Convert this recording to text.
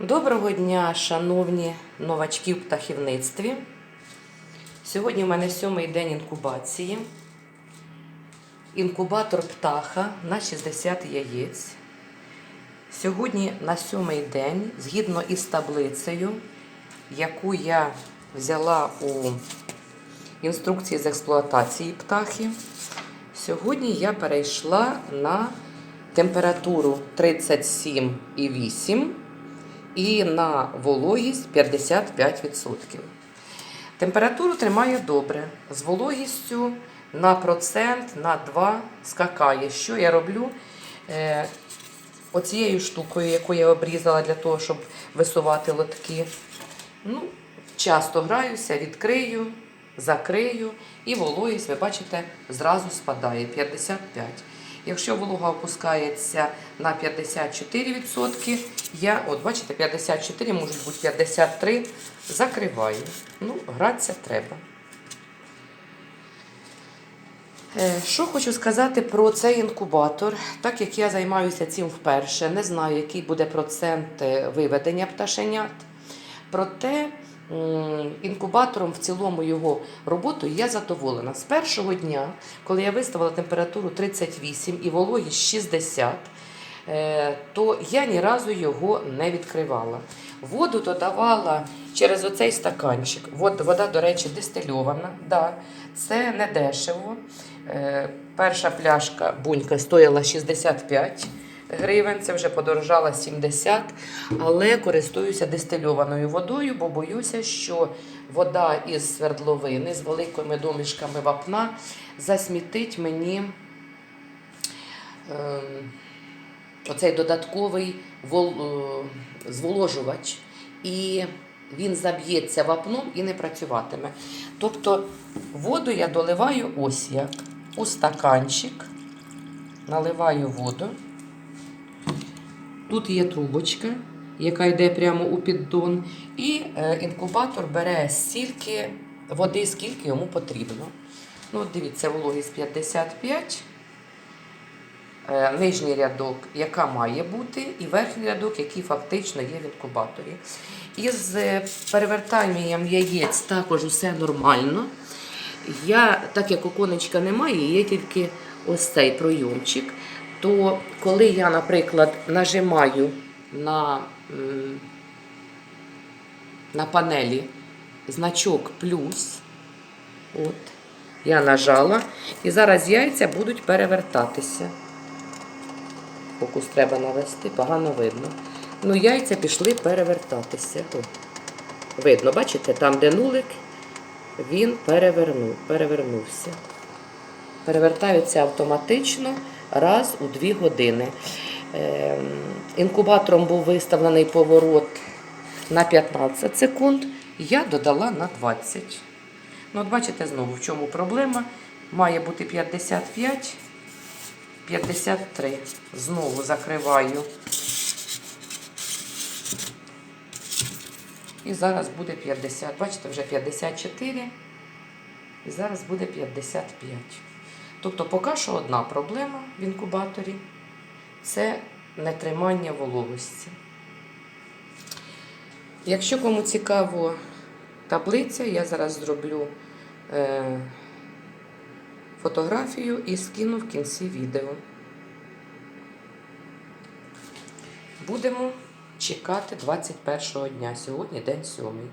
Доброго дня, шановні новачки в птахівництві. Сьогодні в мене сьомий день інкубації. Інкубатор птаха на 60 яєць. Сьогодні на сьомий день, згідно із таблицею, яку я взяла у інструкції з експлуатації птахів, сьогодні я перейшла на температуру 37,8 і на вологість 55%. Температуру тримає добре. З вологістю на процент на 2 скакає. Що я роблю? Е, оцією штукою, яку я обрізала для того, щоб висувати лотки. Ну, часто граюся, відкрию, закрию, і вологість, ви бачите, зразу спадає 55. Якщо волога опускається на 54%, я, от бачите, 54, можуть бути 53, закриваю. Ну, гратися треба. Е, Що хочу сказати про цей інкубатор, так як я займаюся цим вперше, не знаю, який буде процент е, виведення пташенят. Проте інкубатором в цілому його роботою я задоволена. З першого дня, коли я виставила температуру 38 і вологість 60, е, то я ні разу його не відкривала. Воду додавала через оцей стаканчик. Вод- Вода, до речі, дистильована. Да, це не дешево. Е, Перша пляшка бунька стоїла 65 гривень, це вже подорожала 70, але користуюся дистильованою водою, бо боюся, що вода із свердловини з великими домішками вапна засмітить мені ем, оцей додатковий вол- е, зволожувач, і він заб'ється вапном і не працюватиме. Тобто воду я доливаю ось як у стаканчик, наливаю воду. Тут є трубочка, яка йде прямо у піддон, і е, інкубатор бере стільки води, скільки йому потрібно. Ну, от дивіться, вологість 55. Е, Нижній рядок, яка має бути, і верхній рядок, який фактично є в інкубаторі. Із е, перевертанням яєць також усе нормально. Я, так як оконечка немає, є тільки ось цей пройомчик. То коли я, наприклад, нажимаю на, на панелі значок плюс, от, я нажала, і зараз яйця будуть перевертатися. Фокус треба навести, погано видно. Ну, яйця пішли перевертатися. О. Видно, бачите, там, де нулик, він перевернув, перевернувся. Перевертаються автоматично раз у 2 години. Ем, Інкубатором був виставлений поворот на 15 секунд, я додала на 20. Ну, от бачите знову, в чому проблема. Має бути 55, 53. Знову закриваю. І зараз буде 50. Бачите, вже 54. І зараз буде 55. Тобто, поки що одна проблема в інкубаторі це нетримання вологості. Якщо кому цікаво таблиця, я зараз зроблю е, фотографію і скину в кінці відео. Будемо чекати 21 дня. Сьогодні день сьомий.